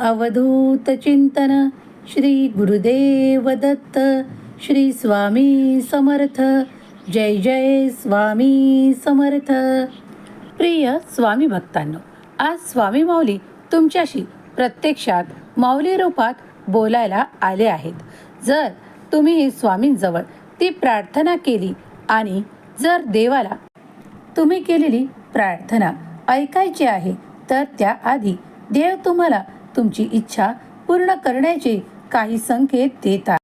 अवधूत चिंतन श्री गुरुदेव दत्त श्री स्वामी समर्थ. जय जय स्वामी समर्थ. प्रिय स्वामी भक्तांनो आज स्वामी माऊली तुमच्याशी प्रत्यक्षात माऊली रूपात बोलायला आले आहेत. जर तुम्ही स्वामींजवळ ती प्रार्थना केली आणि जर देवाला तुम्ही केलेली प्रार्थना ऐकायची आहे तर त्याआधी देव तुम्हाला तुमची इच्छा पूर्ण करण्याचे काही संकेत देतात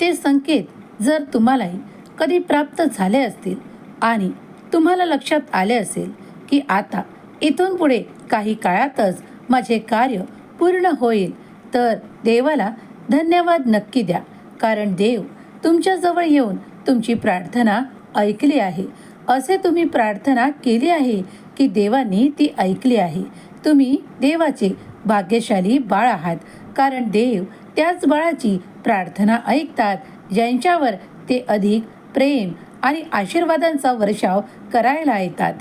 ते संकेत जर तुम्हालाही कधी प्राप्त झाले असतील आणि तुम्हाला लक्षात आले असेल की आता इथून पुढे काही काळातच माझे कार्य पूर्ण होईल तर देवाला धन्यवाद नक्की द्या. कारण देव तुमच्याजवळ येऊन तुमची प्रार्थना ऐकली आहे. असे तुम्ही प्रार्थना केली आहे की देवाने ती ऐकली आहे. तुम्ही देवाचे भाग्यशाली बाळ आहात. कारण देव त्याच बाळाची प्रार्थना ऐकतात ज्यांच्यावर ते अधिक प्रेम आणि आशीर्वादांचा वर्षाव करायला येतात.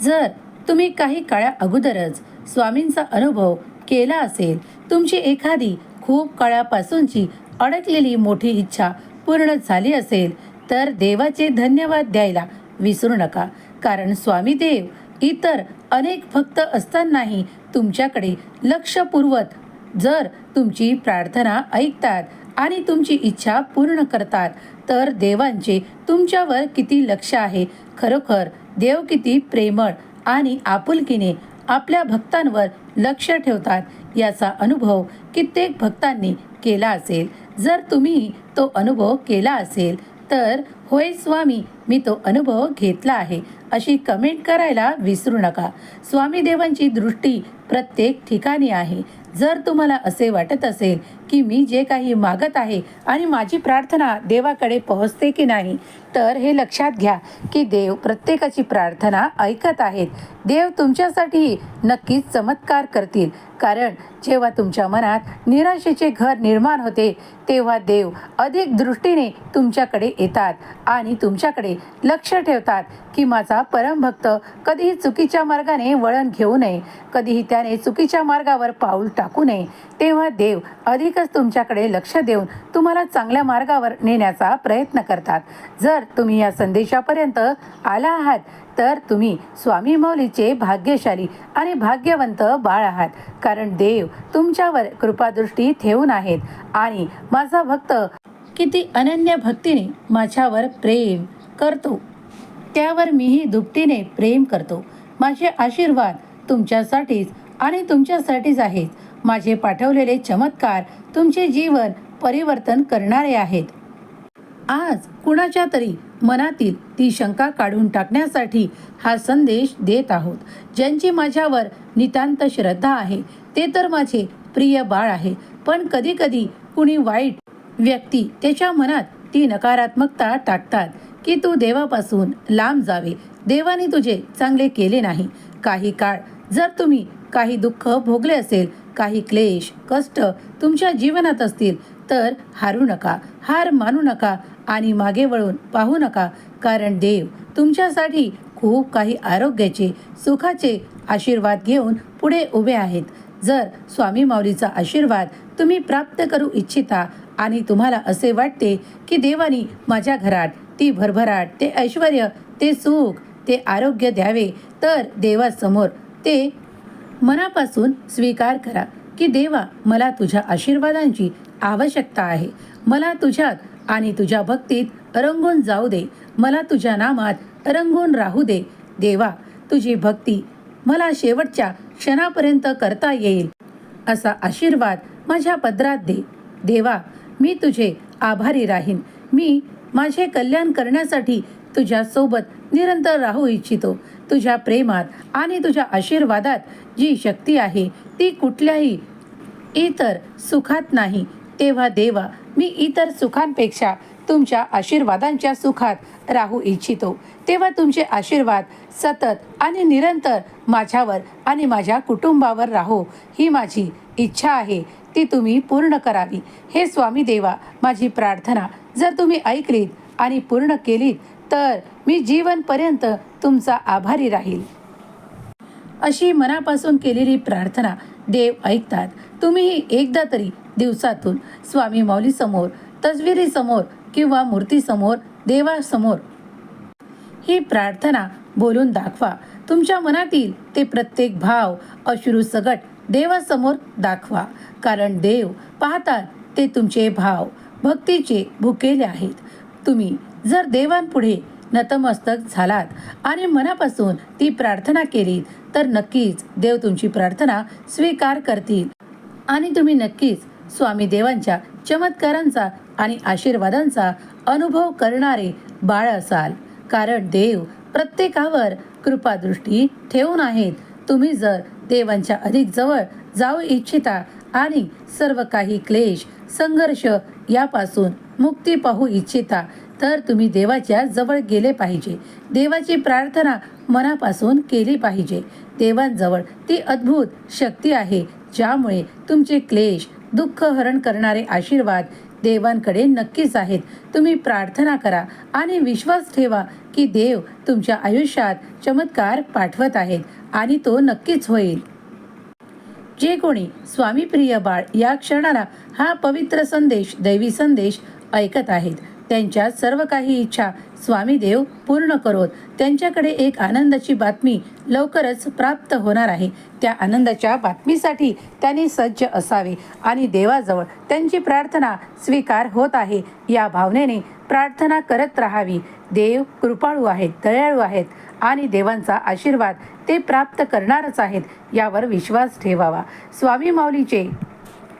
जर तुम्ही काही काळा अगोदरच स्वामींचा अनुभव केला असेल तुमची एखादी खूप काळापासूनची अडकलेली मोठी इच्छा पूर्ण झाली असेल तर देवाचे धन्यवाद द्यायला विसरू नका. कारण स्वामी देव इतर अनेक भक्त असतानाही तुमच्याकडे लक्षपूर्वक जर तुमची प्रार्थना ऐकतात आणि तुमची इच्छा पूर्ण करतात तर देवांचे तुमच्यावर किती लक्ष आहे? खरोखर देव किती प्रेमळ आणि आपुलकीने आपल्या भक्तांवर लक्ष ठेवतात याचा अनुभव कित्येक भक्तांनी केला असेल. जर तुम्ही तो अनुभव केला असेल तर होय स्वामी मी तो अनुभव घेतला आहे. अशी कमेंट करायला विसरू नका. स्वामी देवांची दृष्टी प्रत्येक ठिकाणी आहे. जर तुम्हाला असे वाटत असेल की मी जे काही मागत आहे आणि माझी प्रार्थना देवाकडे पोहोचते की नाही तर हे लक्षात घ्या की देव प्रत्येकाची प्रार्थना ऐकत आहेत. देव तुमच्यासाठी नक्कीच चमत्कार करतील. कारण जेव्हा तुमच्या मनात निराशेचे घर निर्माण होते तेव्हा देव अधिक दृष्टीने तुमच्याकडे येतात आणि तुमच्याकडे लक्ष ठेवतात की माझा परमभक्त कधीही चुकीच्या मार्गाने वळण घेऊ नये. कधीही त्याने चुकीच्या मार्गावर पाऊल टाकू नये. तेव्हा देव अधिकच तुमच्याकडे लक्ष देऊन तुम्हाला चांगल्या मार्गावर नेण्याचा प्रयत्न करतात. जर तुम्ही या संदेशापर्यंत आला आहात तर तुम्ही स्वामी मौलीचे भाग्यशाली आणि भाग्यवंत बाळ आहात. कारण देव तुमच्यावर कृपादृष्टी ठेवून आहेत आणि माझा भक्त किती अनन्य भक्तीने माझ्यावर प्रेम करतो. त्यावर मीही दुपटीने प्रेम करतो. माझे आशीर्वाद तुमच्यासाठीच आणि तुमच्यासाठीच आहेत. माझे पाठवलेले चमत्कार तुमचे जीवन परिवर्तन करणारे आहेत. आज कुणाच्या तरी मनातील ती शंका काढून टाकण्यासाठी हा संदेश देत आहोत ज्यांची माझ्यावर नितांत श्रद्धा आहे. ते तर माझे प्रिय बाळ आहे पण कधी कधी कुणी वाईट व्यक्ती त्याच्या मनात ती नकारात्मकता टाकतात की तू देवापासून लांब जावे. देवाने तुझे चांगले केले नाही. काही काळ जर तुम्ही काही दुःख भोगले असेल काही क्लेश कष्ट तुमच्या जीवनात असतील तर हारू नका हार मानू नका आणि मागे वळून पाहू नका. कारण देव तुमच्यासाठी खूप काही आरोग्याचे सुखाचे आशीर्वाद घेऊन पुढे उभे आहेत. जर स्वामी माऊलीचा आशीर्वाद तुम्ही प्राप्त करू इच्छिता आणि तुम्हाला असे वाटते की देवानी माझ्या घरात ती भरभराट ते ऐश्वर ते सुख ते आरोग्य द्यावे तर देवासमोर ते मनापासून स्वीकार करा की देवा मला तुझ्या आशीर्वादांची आवश्यकता आहे. मला तुझ्यात आणि तुझ्या भक्तीत रंगून जाऊ दे. मला तुझ्या नामात रंगून राहू दे. देवा तुझी भक्ती मला शेवटच्या क्षणापर्यंत करता येईल. असा आशीर्वाद माझ्या पदरात दे. देवा मी तुझे आभारी राहीन. मी माझे कल्याण करण्यासाठी तुझ्यासोबत निरंतर राहू इच्छितो. तुझ्या प्रेमात आणि तुझ्या आशीर्वादात जी शक्ती आहे ती कुठल्याही इतर सुखात नाही. तेव्हा देवा मी इतर सुखांपेक्षा तुमच्या आशीर्वादांच्या सुखात राहू इच्छितो. तेव्हा तुमचे आशीर्वाद सतत आणि निरंतर माझ्यावर आणि माझ्या कुटुंबावर राहो. ही माझी इच्छा आहे ती तुम्ही पूर्ण करावी. हे स्वामी देवा माझी प्रार्थना जर तुम्ही ऐकलीत आणि पूर्ण केलीत तर मी जीवनपर्यंत तुमचा आभारी राहील. अशी मनापासून केलेली प्रार्थना देव ऐकतात. तुम्ही एकदा तरी दिवसातून स्वामी माऊलीसमोर तसविरीसमोर किंवा मूर्तीसमोर देवासमोर ही प्रार्थना बोलून दाखवा. तुमच्या मनातील ते प्रत्येक भाव अश्रू सगट देवासमोर दाखवा. कारण देव पाहतात ते तुमचे भाव भक्तीचे भुकेले आहेत. तुम्ही जर देवांपुढे नतमस्तक झालात आणि मनापासून ती प्रार्थना केली तर नक्कीच देव तुमची प्रार्थना स्वीकार करतील. आणि तुम्ही नक्कीच स्वामी देवांच्या चमत्कारांचा आणि आशीर्वादांचा अनुभव करणारे बाळ असाल. कारण देव प्रत्येकावर कृपादृष्टी ठेवून आहेत. तुम्ही जर देवांच्या अधिक जवळ जाऊ इच्छिता आणि सर्व काही क्लेश संघर्ष यापासून मुक्ती पाहू इच्छिता तर तुम्ही देवाच्या जवळ गेले पाहिजे. देवाची प्रार्थना मनापासून केली पाहिजे. देवांजवळ ती अद्भुत शक्ती आहे ज्यामुळे तुमचे क्लेश दुःख हरण करणारे आशीर्वाद देवांकडे नक्कीच आहेत. तुम्ही प्रार्थना करा आणि विश्वास ठेवा की देव तुमच्या आयुष्यात चमत्कार पाठवत आहेत आणि तो नक्कीच होईल. जे कोणी स्वामी प्रिय बाळ या क्षणाला हा पवित्र संदेश दैवी संदेश ऐकत आहेत त्यांच्या सर्व काही इच्छा स्वामी देव पूर्ण करोत त्यांच्याकडे एक आनंदाची बातमी लवकरच प्राप्त होणार आहे. त्या आनंदाच्या बातमीसाठी त्यांनी सज्ज असावे आणि देवाजवळ त्यांची प्रार्थना स्वीकार होत आहे. या भावनेने प्रार्थना करत राहावी. देव कृपाळू आहेत दयाळू आहेत आणि देवांचा आशीर्वाद ते प्राप्त करणारच आहेत यावर विश्वास ठेवावा. स्वामी माऊलीचे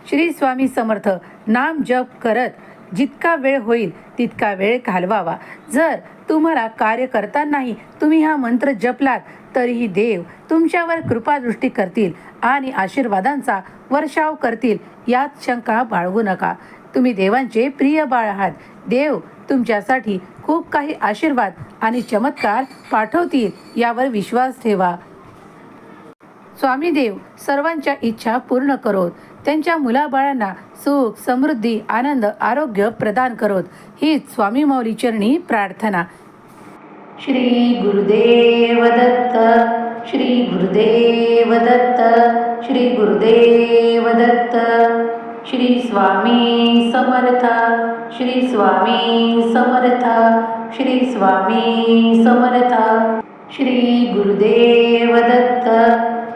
श्री स्वामी समर्थ नाम जप करत जितका वेळ होईल तितका वेळ घालवावा. जर तुम्हाला कार्य करतानाही तुम्ही हा मंत्र जपलात तरीही देव तुमच्यावर कृपादृष्टी करतील आणि आशीर्वादांचा वर्षाव करतील यात शंका बाळगू नका. तुम्ही देवांचे प्रिय बाळ आहात. देव तुमच्यासाठी खूप काही आशीर्वाद आणि चमत्कार पाठवतील यावर विश्वास ठेवा. स्वामी देव सर्वांच्या इच्छा पूर्ण करोत. त्यांच्या मुलाबाळांना सुख समृद्धी आनंद आरोग्य प्रदान करोत. हीच स्वामी मौली चरणी प्रार्थना. श्री गुरुदेव दत्त श्री गुरुदेव दत्त श्री गुरुदेव दत्त श्री स्वामी समर्थ श्री स्वामी समर्थ श्री स्वामी समर्थ श्री गुरुदेव दत्त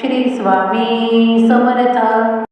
श्री स्वामी समर्थ.